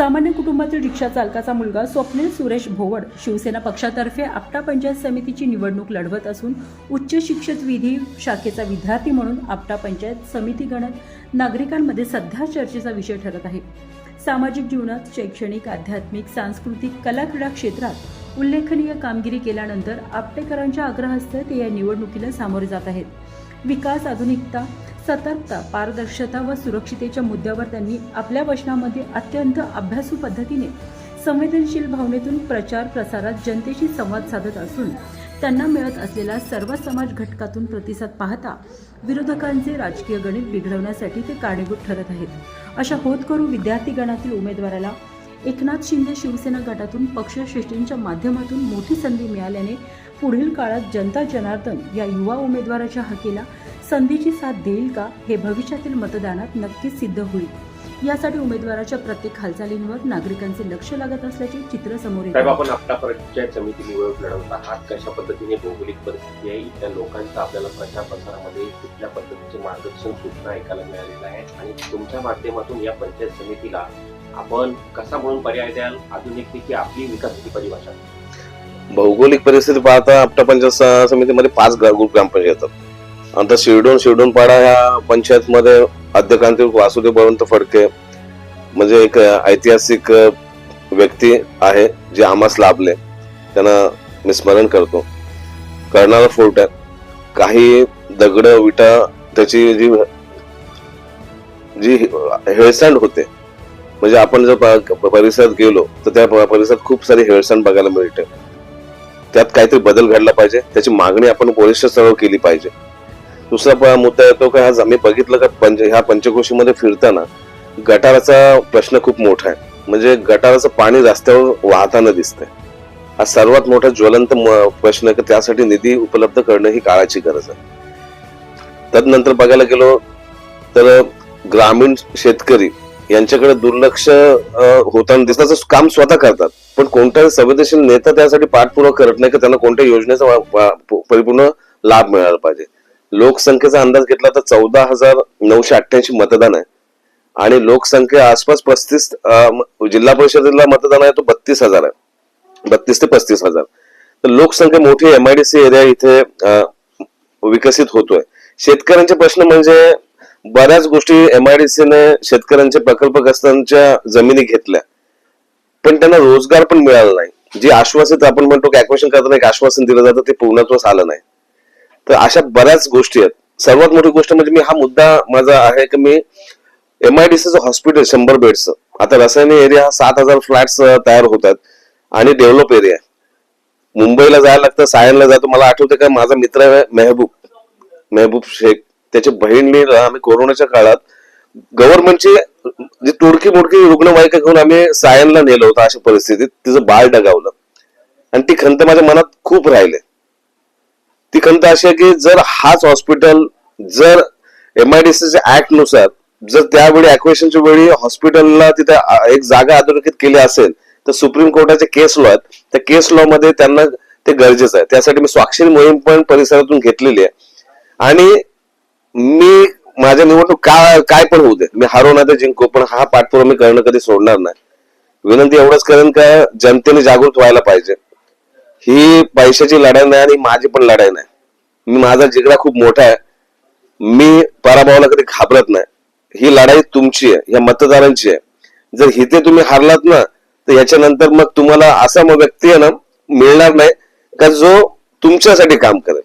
सामान्य कुटुंबातील रिक्षा चालकाचा मुलगा स्वप्नील सुरेश भोवड शिवसेना पक्षातर्फे आपटा पंचायत समितीची निवडणूक लढवत असून उच्च शिक्षित विधी शाखेचा विद्यार्थी म्हणून आपटा पंचायत समिती गणत नागरिकांमध्ये सध्या चर्चेचा विषय ठरत आहे. सामाजिक जीवनात शैक्षणिक आध्यात्मिक सांस्कृतिक कला क्रीडा क्षेत्रात उल्लेखनीय कामगिरी केल्यानंतर आपटेकरांच्या आग्रहास्ते ते या निवडणुकीला सामोरे जात आहेत. विकास आधुनिकता सतर्कता पारदर्शकता व सुरक्षितेच्या मुद्द्यावर त्यांनी आपल्या वचनामध्ये अत्यंत अभ्यासू पद्धतीने संवेदनशील भावनेतून प्रचार प्रसारात जनतेशी संवाद साधत असून त्यांना मिळत असलेला सर्व समाज घटकातून प्रतिसाद पाहता विरोधकांचे राजकीय गणित बिघडवण्यासाठी ते कारणीभूत ठरत आहेत. अशा होतकरू विद्यार्थी गणातील उमेदवाराला एकनाथ शिंदे शिवसेना गटातून पक्षश्रेष्ठींच्या माध्यमातून मोठी संधी मिळाल्याने पुढील काळात जनता जनार्दन या युवा उमेदवाराच्या हकीला संधीची साथ देईल का हे भविष्यातील मतदानात नक्कीच सिद्ध होईल. यासाठी उमेदवाराच्या प्रत्येक हालचालींवर नागरिकांचे लक्ष लागत असल्याचे चित्र समोर येत. आपण आपल्या पंचायत समिती निवडणूक लढवत आहात. कशा पद्धतीने भौगोलिक परिस्थिती आहे? इथल्या लोकांचा आपल्याला प्रचार प्रसारामध्ये कुठल्या पद्धतीचे मार्गदर्शन सूचना ऐकायला मिळालेलं आहे आणि तुमच्या माध्यमातून या पंचायत समितीला आपण कसा म्हणून पर्याय द्याल? आधुनिकतेची आपली विकासाची परिभाषा. भौगोलिक परिस्थिती पाहता आपटा पंचायत समितीमध्ये पाच ग्रुप ग्रामपंचायत येतात. आता शिरडोन शिरडोनपाडा ह्या पंचायतमध्ये अध्यक्रांतिक वासुदेव बळवंत फडके म्हणजे एक ऐतिहासिक व्यक्ती आहे जे आम्हास लाभले. त्यांना मी स्मरण करतो. करणारा फोर्ट आहे. काही दगड विटा त्याची जी जी हेळसांड होते म्हणजे आपण जर प- परिसरात गेलो तर त्या प- परिसरात खूप सारी हेळसण बघायला मिळते. त्यात काहीतरी बदल घडला पाहिजे त्याची मागणी आपण पोलीस स्तरावर केली पाहिजे. दुसरा मुद्दा येतो का हा मी बघितलं का पंच ह्या पंचकोशीमध्ये फिरताना गटाराचा प्रश्न खूप मोठा आहे. म्हणजे गटाराचं पाणी रस्त्यावर वाहताना दिसतंय. हा सर्वात मोठा ज्वलंत म- प्रश्न आहे की त्यासाठी निधी उपलब्ध करणं ही काळाची गरज आहे. तदनंतर बघायला गेलो तर ग्रामीण शेतकरी यांच्याकडे दुर्लक्ष होताना दिसतं. काम स्वतः करतात. पण कोणताही संवेदनशील नेता त्यासाठी पाठपुरावा करत नाही की? त्यांना कोणत्या योजनेचा वा- परिपूर्ण लाभ मिळाला पाहिजे? लोकसंख्येचा अंदाज घेतला तर चौदा हजार नऊशे अठ्ठ्याऐंशी मतदान आहे. आणि लोकसंख्या आसपास पस्तीस जिल्हा परिषदेला मतदान आहे तो बत्तीस हजार आहे. बत्तीस ते पस्तीस हजार. तर लोकसंख्या मोठी एमआयडीसी एरिया इथे विकसित होतोय. शेतकऱ्यांचे प्रश्न म्हणजे बऱ्याच गोष्टी एमआयडीसीने शेतकऱ्यांच्या प्रकल्पग्रस्तांच्या जमिनी घेतल्या. पण त्यांना रोजगार पण मिळाला नाही. जे आश्वासित आपण म्हणतो की ऍक्वेशन करताना एक आश्वासन दिलं जातं ते पूर्णत्वास आलं नाही. तर अशा बऱ्याच गोष्टी आहेत. सर्वात मोठी गोष्ट म्हणजे मी हा मुद्दा माझा आहे की मी एमआयडीसीचं हॉस्पिटल शंभर बेडचं आता रसायनी एरिया हा सात हजार फ्लॅट्स तयार होतात आणि डेव्हलप एरिया मुंबईला जायला लागतं सायनला जातो मला आठवतं का माझा मित्र आहे मेहबूब मेहबूब शेख. त्याच्या बहिणीला आम्ही कोरोनाच्या काळात गव्हर्नमेंटची जे तोडकी मुडकी रुग्णवाहिका घेऊन आम्ही सायनला नेलं होतं अशा परिस्थितीत. तिचं बाळ डगावलं आणि ती खंत माझ्या मनात खूप राहिले. ती खंत अशी आहे की जर हाच हॉस्पिटल जर एमआयडीसीच्या ऍक्टनुसार जर त्यावेळी अॅक्वेशनच्या वेळी हॉस्पिटलला तिथे एक जागा अधोरेखित केली असेल तर सुप्रीम कोर्टाचे केस लॉ आहेत. त्या केस लॉ मध्ये त्यांना ते गरजेचं आहे. त्यासाठी मी स्वाक्षरी मोहीम पण परिसरातून घेतलेली आहे. आणि मी माझ्या निवडणूक काय काय पण होऊ दे. मी हरो ना तर जिंकू पण हा पाठपुरावा मी करणं कधी सोडणार नाही. विनंती एवढंच करेन का जनतेने जागृत व्हायला पाहिजे. ही पैशाची लढाई नाही आणि माझी पण लढाई नाही. मी माझा जिगडा खूप मोठा आहे. मी पराभवाला कधी घाबरत नाही. ही लढाई तुमची आहे या मतदारांची आहे. जर हिथे तुम्ही हारलात ना तर याच्यानंतर मग तुम्हाला असा मग व्यक्ती आहे ना मिळणार नाही. का जो तुमच्यासाठी काम करेल.